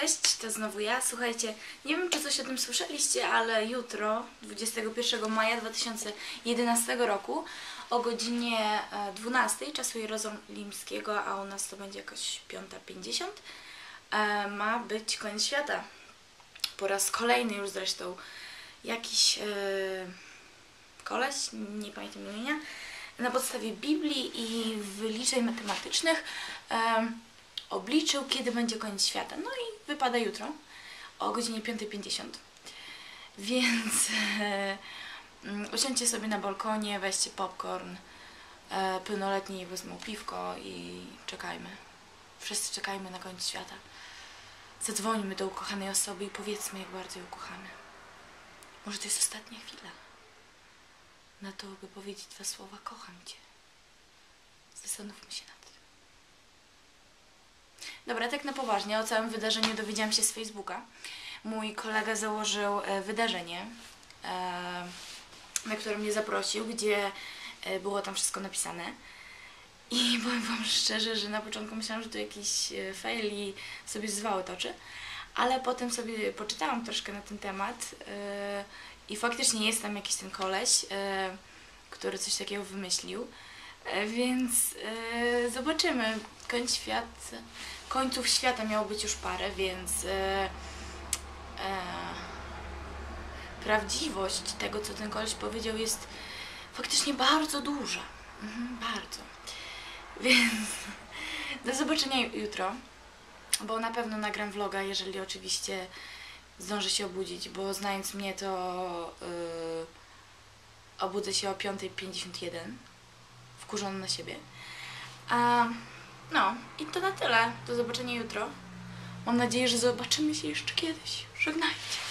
Cześć, to znowu ja. Słuchajcie, nie wiem czy coś o tym słyszeliście, ale jutro, 21 maja 2011 roku o godzinie e, 12 czasu jerozolimskiego, a u nas to będzie jakoś 5.50, e, ma być koniec świata. Po raz kolejny już zresztą jakiś e, koleś, nie pamiętam imienia, na podstawie Biblii i wyliczeń matematycznych em, obliczył, kiedy będzie koniec świata. No i wypada jutro o godzinie 5.50. Więc e, mm, usiądźcie sobie na balkonie, weźcie popcorn, e, pełnoletni wezmą piwko i czekajmy. Wszyscy czekajmy na koniec świata. Zadzwońmy do ukochanej osoby i powiedzmy, jak bardzo ją kochamy. Może to jest ostatnia chwila na to, by powiedzieć dwa słowa kocham Cię. Zastanówmy się nad tym. Dobra, tak na poważnie, o całym wydarzeniu dowiedziałam się z Facebooka. Mój kolega założył e, wydarzenie, e, na które mnie zaprosił, gdzie e, było tam wszystko napisane. I powiem Wam szczerze, że na początku myślałam, że to jakiś fail i sobie zwały toczy, ale potem sobie poczytałam troszkę na ten temat i faktycznie jest tam jakiś ten koleś, który coś takiego wymyślił. Więc zobaczymy. Końc świat, końców świata miało być już parę, więc e, e, prawdziwość tego, co ten koleś powiedział, jest faktycznie bardzo duża. Mhm, bardzo. Więc do zobaczenia jutro, bo na pewno nagram vloga, jeżeli oczywiście zdążę się obudzić, bo znając mnie, to yy, obudzę się o 5.51 wkurzony na siebie. A, no, i to na tyle. Do zobaczenia jutro. Mam nadzieję, że zobaczymy się jeszcze kiedyś. Żegnajcie.